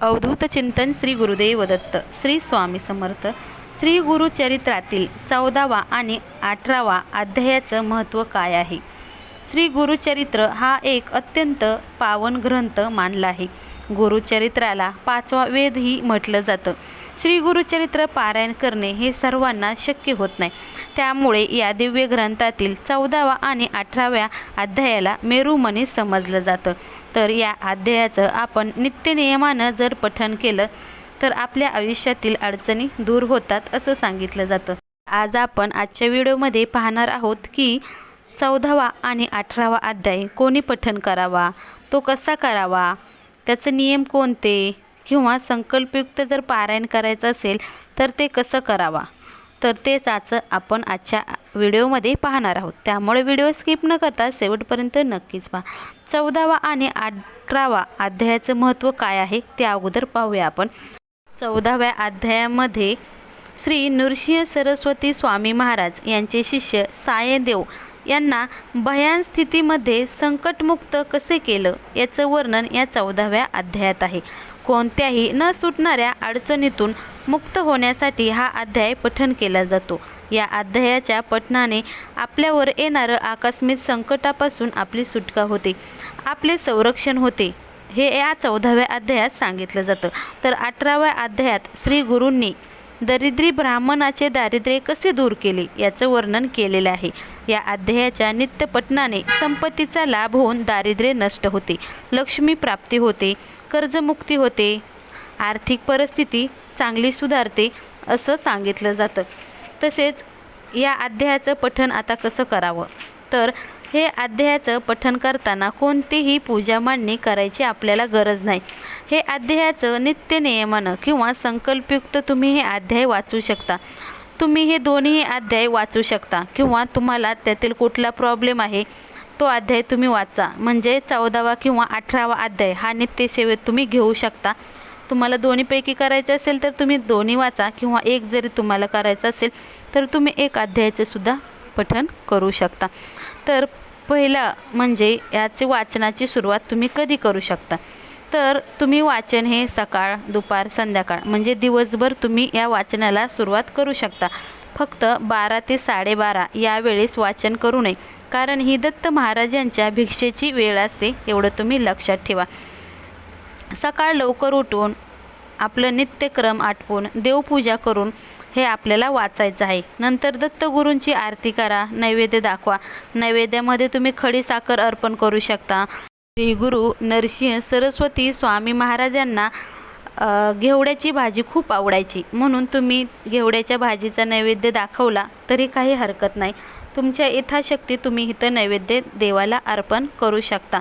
अवधूत चिंतन श्री गुरुदेव दत्त श्री स्वामी समर्थ. श्री गुरुचरित्रातील चौदावा आणि अठरावा अध्यायाचं महत्त्व काय आहे? श्री गुरुचरित्र हा एक अत्यंत पावन ग्रंथ मानला आहे. गुरुचरित्राला पाचवा वेदही म्हटलं जातं. श्री गुरुचरित्र पारायण करणे हे सर्वांना शक्य होत नाही. त्यामुळे या दिव्य ग्रंथातील चौदावा आणि अठराव्या अध्यायाला मेरुमणी समजलं जातं. तर या अध्यायाचं आपण नित्यनियमानं जर पठण केलं तर आपल्या आयुष्यातील अडचणी दूर होतात असं सांगितलं जातं. आज आपण आजच्या व्हिडिओमध्ये पाहणार आहोत की चौदावा आणि अठरावा अध्याय कोणी पठण करावा तो कसा करावा त्याचे नियम कोणते किंवा संकल्पयुक्त जर पारायण करायचं असेल तर ते कसं करावा? तर तेच चाचं आपण आजच्या व्हिडिओमध्ये पाहणार आहोत. त्यामुळे व्हिडिओ स्किप न करता शेवटपर्यंत नक्कीच पहा. चौदावा आणि अठरावा अध्यायाचं महत्त्व काय आहे ते अगोदर पाहूया आपण. चौदाव्या अध्यायामध्ये श्री नृसिंह सरस्वती स्वामी महाराज यांचे शिष्य सायदेव यांना भयान स्थितीमध्ये संकटमुक्त कसे केलं याचं वर्णन या चौदाव्या अध्यायात आहे. कोणत्याही न सुटणाऱ्या अडचणीतून मुक्त होण्यासाठी हा अध्याय पठन केला जातो. या अध्यायाच्या पठणाने आपल्यावर येणारं आकस्मिक संकटापासून आपली सुटका होते. आपले संरक्षण होते. हे या चौदाव्या अध्यायात सांगितलं जातं. तर अठराव्या अध्यायात श्री गुरूंनी दरिद्री ब्राह्मणाचे दारिद्र्य कसे दूर केले याचं वर्णन केलेलं आहे. या अध्यायाच्या नित्यपठनाने संपत्तीचा लाभ होऊन दारिद्र्य नष्ट होते. लक्ष्मी प्राप्ती होते कर्जमुक्ती होते आर्थिक परिस्थिती चांगली सुधारते असं सांगितलं जातं. तसेच या अध्यायाचं पठण आता कसं करावं? तर हे अध्यायाचं पठण करताना कोणतीही पूजा मांडणी करायची आपल्याला गरज नाही. हे अध्यायाचं नित्य नियमानं किंवा संकल्पयुक्त तुम्ही हे अध्याय वाचू शकता. तुम्ही हे दोन्ही अध्याय वाचू शकता किंवा तुम्हाला त्यातील कुठला प्रॉब्लेम आहे तो अध्याय तुम्ही वाचा. म्हणजे चौदावा किंवा अठरावा अध्याय हा नित्यसेवेत तुम्ही घेऊ शकता. तुम्हाला दोन्हीपैकी करायचं असेल तर तुम्ही दोन्ही वाचा किंवा एक जरी तुम्हाला करायचं असेल तर तुम्ही एक अध्यायाचं सुद्धा पठण करू शकता. तर पहिला म्हणजे याचे वाचनाची सुरुवात तुम्ही कधी करू शकता. तर तुम्ही वाचन हे सकाळ दुपार संध्याकाळ म्हणजे दिवसभर तुम्ही या वाचनाला सुरुवात करू शकता. फक्त बारा ते साडेबारा यावेळेस वाचन करू नये. कारण ही दत्त महाराजांच्या भिक्षेची वेळ असते एवढं तुम्ही लक्षात ठेवा. सकाळ लवकर उठून आपलं नित्यक्रम आटपून देवपूजा करून हे आपल्याला वाचायचं आहे. नंतर दत्तगुरूंची आरती करा नैवेद्य दाखवा. नैवेद्यामध्ये तुम्ही खडी साखर अर्पण करू शकता. श्री गुरु नरसिंह सरस्वती स्वामी महाराजांना घेवड्याची भाजी खूप आवडायची. म्हणून तुम्ही घेवड्याच्या भाजीचा नैवेद्य दाखवला तरी काही हरकत नाही. तुमच्या यथाशक्ती तुम्ही इथं नैवेद्य देवाला अर्पण करू शकता.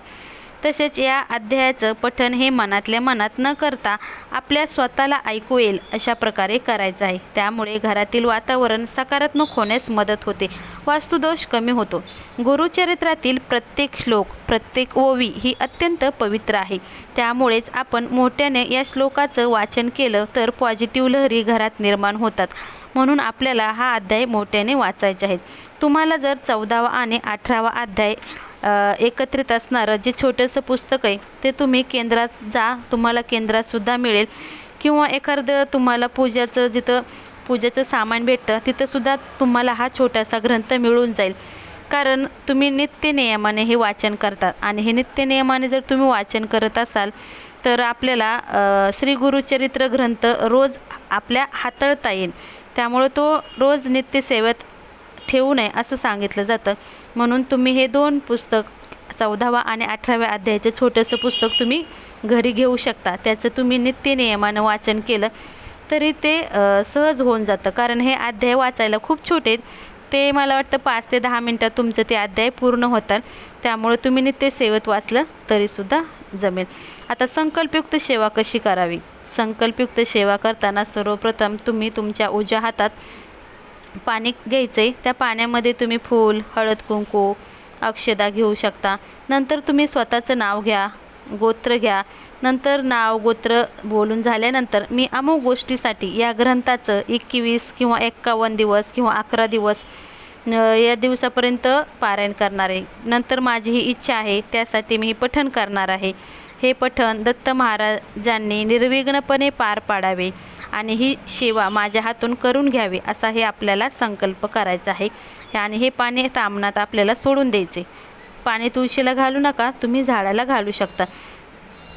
तसेच या अध्यायाचं पठण हे मनातल्या मनात न करता आपल्या स्वतःला ऐकू येईल अशा प्रकारे करायचं आहे. त्यामुळे घरातील वातावरण सकारात्मक होण्यास मदत होते. वास्तुदोष कमी होतो. गुरुचरित्रातील प्रत्येक श्लोक प्रत्येक ओवी ही अत्यंत पवित्र आहे. त्यामुळेच आपण मोठ्याने या श्लोकाचं वाचन केलं तर पॉझिटिव्ह लहरी घरात निर्माण होतात. म्हणून आपल्याला हा अध्याय मोठ्याने वाचायचे आहेत तुम्हाला जर चौदावा आणि अठरावा अध्याय एकत्रित असणारं जे छोटंसं पुस्तक आहे ते तुम्ही केंद्रात जा तुम्हाला केंद्रातसुद्धा मिळेल. किंवा एखादं तुम्हाला पूजाचं जिथं पूजेचं सामान भेटतं तिथंसुद्धा तुम्हाला हा छोटासा ग्रंथ मिळून जाईल. कारण तुम्ही नित्य नियमाने हे वाचन करतात आणि हे नित्य नियमाने जर तुम्ही वाचन करत असाल तर आपल्याला श्री गुरुचरित्र ग्रंथ रोज आपल्या हाताळता येईल. त्यामुळं तो रोज नित्यसेवेत ठेवू नये असं सांगितलं जातं. म्हणून तुम्ही हे दोन पुस्तक चौदावा आणि अठराव्या अध्यायाचं छोटंसं पुस्तक तुम्ही घरी घेऊ शकता. त्याचं तुम्ही नित्य नियमानं वाचन केलं तरी ते सहज होऊन जातं. कारण हे अध्याय वाचायला खूप छोटे आहेत. ते मला वाटतं पाच ते दहा मिनटात तुमचं ते अध्याय पूर्ण होतात. त्यामुळे तुम्ही नित्य सेवेत वाचलं तरीसुद्धा जमेल. आता संकल्पयुक्त सेवा कशी करावी? संकल्पयुक्त सेवा करताना सर्वप्रथम तुम्ही तुमच्या उजव्या हातात पाणी घ्यायचं आहे त्या पाण्यामध्ये तुम्ही फूल हळद कुंकू अक्षदा घेऊ शकता. नंतर तुम्ही स्वतःचं नाव घ्या गोत्र घ्या. नंतर नाव गोत्र बोलून झाल्यानंतर मी अमुक गोष्टीसाठी या ग्रंथाचं एकवीस किंवा एक्कावन्न दिवस किंवा अकरा दिवस या दिवसापर्यंत पारायण करणार आहे. नंतर माझी ही इच्छा आहे त्यासाठी मी पठण करणार आहे. हे पठण दत्त महाराजांनी निर्विघ्नपणे पार पाडावे आणि ही सेवा माझ्या हातून करून घ्यावी असा हे आपल्याला संकल्प करायचा आहे. आणि हे पाणी तामणात आपल्याला सोडून द्यायचे. पाणी तुळशीला घालू नका तुम्ही झाडाला घालू शकता.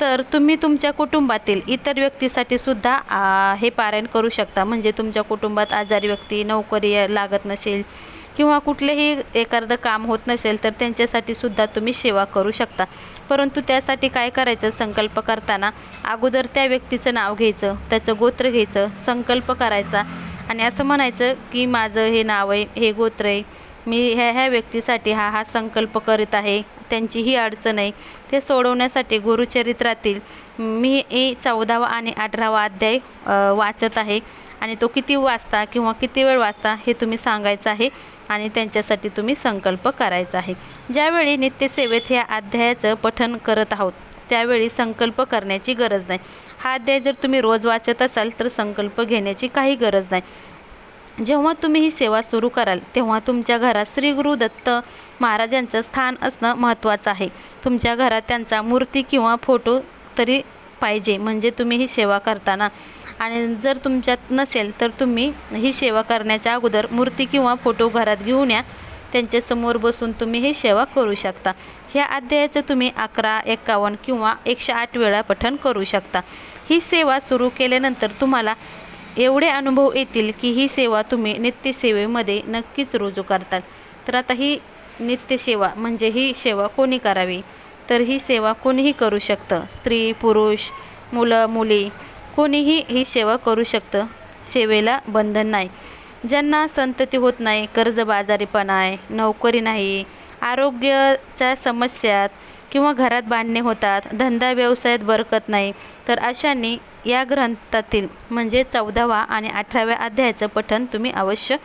तर तुम्ही तुमच्या कुटुंबातील इतर व्यक्तीसाठी सुद्धा हे पारायण करू शकता. म्हणजे तुमच्या कुटुंबात आजारी व्यक्ती नोकरी लागत नसेल किंवा कुठलेही एखादं काम होत नसेल तर त्यांच्यासाठी सुद्धा तुम्ही सेवा करू शकता. परंतु त्यासाठी काय करायचं? संकल्प करताना अगोदर त्या व्यक्तीचं नाव घ्यायचं त्याचं गोत्र घ्यायचं संकल्प करायचा आणि असं म्हणायचं की माझं हे नाव आहे हे गोत्र आहे मी ह्या ह्या व्यक्तीसाठी हा हा संकल्प करीत आहे त्यांची ही अडचण आहे. ते सोडवण्यासाठी गुरुचरित्रातील मी ए चौदावा आणि अठरावा अध्याय वाचत आहे. आणि तो किती वाचता किंवा किती वेळ वाचता हे तुम्ही सांगायचं आहे आणि त्यांच्यासाठी तुम्ही संकल्प करायचा आहे. ज्यावेळी नित्यसेवेत ह्या अध्यायाचं पठण करत आहोत त्यावेळी संकल्प करण्याची गरज नाही. हा अध्याय जर तुम्ही रोज वाचत असाल तर संकल्प घेण्याची काही गरज नाही. जेव्हा तुम्ही ही सेवा सुरू कराल तेव्हा तुमच्या घरात श्री गुरु दत्त महाराजांचं स्थान असणं महत्त्वाचं आहे. तुमच्या घरात त्यांचा मूर्ती किंवा फोटो तरी पाहिजे म्हणजे तुम्ही ही सेवा करताना आणि जर तुमच्यात नसेल तर तुम्ही ही सेवा करण्याच्या अगोदर मूर्ती किंवा फोटो घरात घेऊन या. त्यांच्यासमोर बसून तुम्ही ही सेवा करू शकता. ह्या अध्यायाचं तुम्ही अकरा एकावन्न किंवा एकशे आठ वेळा पठण करू शकता. ही सेवा सुरू केल्यानंतर तुम्हाला एवढे अनुभव येतील की ही सेवा तुम्ही नित्यसेवेमध्ये नक्कीच रुजू करताल. तर आता ही नित्यसेवा म्हणजे ही सेवा कोणी करावी? तर ही सेवा कोणीही करू शकतं. स्त्री पुरुष मुलं मुली कोणीही ही सेवा करू शकतं. सेवेला बंधन नाही. ज्यांना संतती होत नाही कर्जबाजारीपणा आहे नोकरी नाही आरोग्याच्या समस्यात किंवा घरात भांडणे होतात धंदा व्यवसायात बरकत नाही तर अशांनी या ग्रंथातील म्हणजे चौदावा आणि अठराव्या अध्यायाचं पठण तुम्ही अवश्य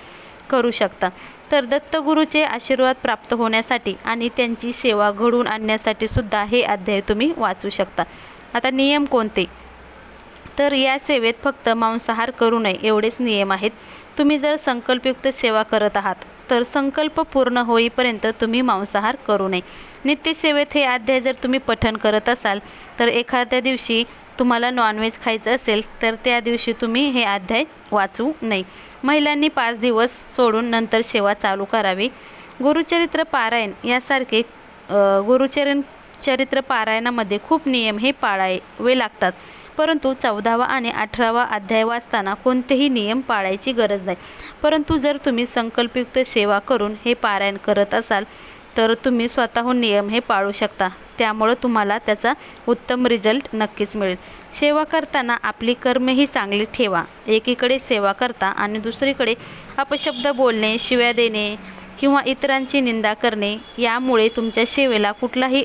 करू शकता. तर दत्तगुरूचे आशीर्वाद प्राप्त होण्यासाठी आणि त्यांची सेवा घडवून आणण्यासाठी सुद्धा हे अध्याय तुम्ही वाचू शकता. आता नियम कोणते? तर या सेवेत फक्त मांसाहार करू नये एवढेच नियम आहेत. तुम्ही जर संकल्पयुक्त सेवा करत आहात तर संकल्प पूर्ण होईपर्यंत तुम्ही मांसाहार करू नये. नित्यसेवेत हे अध्याय जर तुम्ही पठण करत असाल तर एखाद्या दिवशी तुम्हाला नॉनव्हेज खायचं असेल तर त्या दिवशी तुम्ही हे अध्याय वाचू नये. महिलांनी पाच दिवस सोडून नंतर सेवा चालू करावी. गुरुचरित्र पारायण यासारखे गुरुचरण चरित्र पारायणामध्ये खूप नियम हे पाळावे लागतात. परंतु चौदावा आणि अठरावा अध्याय वाचताना कोणतेही नियम पाळायची गरज नाही. परंतु जर तुम्ही संकल्पयुक्त सेवा करून हे पारायण करत असाल तर तुम्ही स्वतःहून नियम हे पाळू शकता. त्यामुळं तुम्हाला त्याचा उत्तम रिझल्ट नक्कीच मिळेल. सेवा करताना आपली कर्मही चांगली ठेवा. एकीकडे सेवा करता आणि दुसरीकडे अपशब्द बोलणे शिव्या देणे किंवा इतरांची निंदा करणे यामुळे तुमच्या सेवेला कुठलाही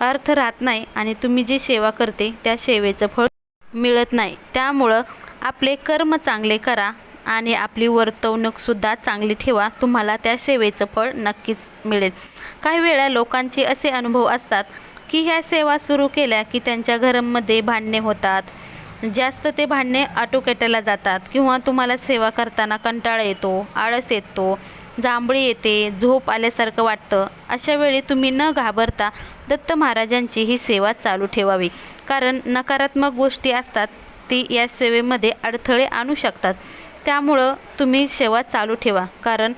अर्थ राहत नाही आणि तुम्ही जी सेवा करते त्या सेवेचं फळ मिळत नाही. त्यामुळं आपले कर्म चांगले करा आणि आपली वर्तवणूकसुद्धा चांगली ठेवा. तुम्हाला त्या सेवेचं फळ नक्कीच मिळेल. काही वेळा लोकांचे असे अनुभव असतात की ह्या सेवा सुरू केल्या की त्यांच्या घरामध्ये भांडणे होतात. जास्त ते भांडणे आटोक्याला जातात किंवा तुम्हाला सेवा करताना कंटाळा येतो आळस येतो. जांभळी येते झोप आल्यासारखं वाटतं. अशा वेळी तुम्ही न घाबरता दत्त महाराजांची ही सेवा चालू ठेवावी. कारण नकारात्मक गोष्टी असतात ती या सेवेमध्ये अडथळे आणू शकतात. त्यामुळं तुम्ही सेवा चालू ठेवा. कारण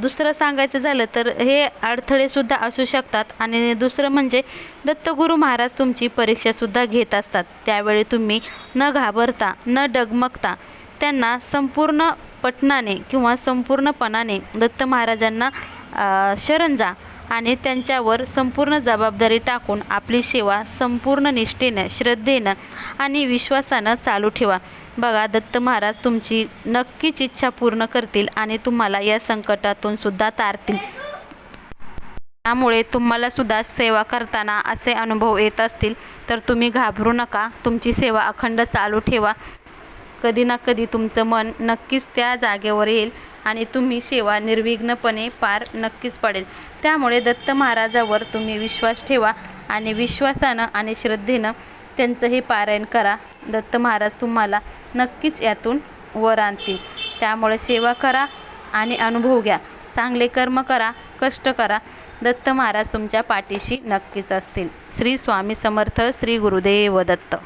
दुसरं सांगायचं झालं तर हे अडथळेसुद्धा असू शकतात आणि दुसरं म्हणजे दत्तगुरू महाराज तुमची परीक्षासुद्धा घेत असतात. त्यावेळी तुम्ही न घाबरता न डगमगता त्यांना संपूर्ण पटनाने किंवा संपूर्णपणाने दत्त महाराजांना शरण जा आणि त्यांच्यावर संपूर्ण जबाबदारी टाकून आपली सेवा संपूर्ण निष्ठेनं श्रद्धेनं आणि विश्वासानं चालू ठेवा. बघा दत्त महाराज तुमची नक्कीच इच्छा पूर्ण करतील आणि तुम्हाला या संकटातून सुद्धा तारतील. त्यामुळे तुम्हाला सुद्धा सेवा करताना असे अनुभव येत असतील तर तुम्ही घाबरू नका. तुमची सेवा अखंड चालू ठेवा. कधी ना कधी तुमचं मन नक्कीच त्या जागेवर येईल आणि तुम्ही सेवा निर्विघ्नपणे पार नक्कीच पडेल. त्यामुळे दत्त महाराजावर तुम्ही विश्वास ठेवा आणि विश्वासानं आणि श्रद्धेनं त्यांचं हे पारायण करा. दत्त महाराज तुम्हाला नक्कीच यातून वर आणतील. त्यामुळे सेवा करा आणि अनुभव घ्या. चांगले कर्म करा कष्ट करा. दत्त महाराज तुमच्या पाठीशी नक्कीच असतील. श्री स्वामी समर्थ श्री गुरुदेव दत्त.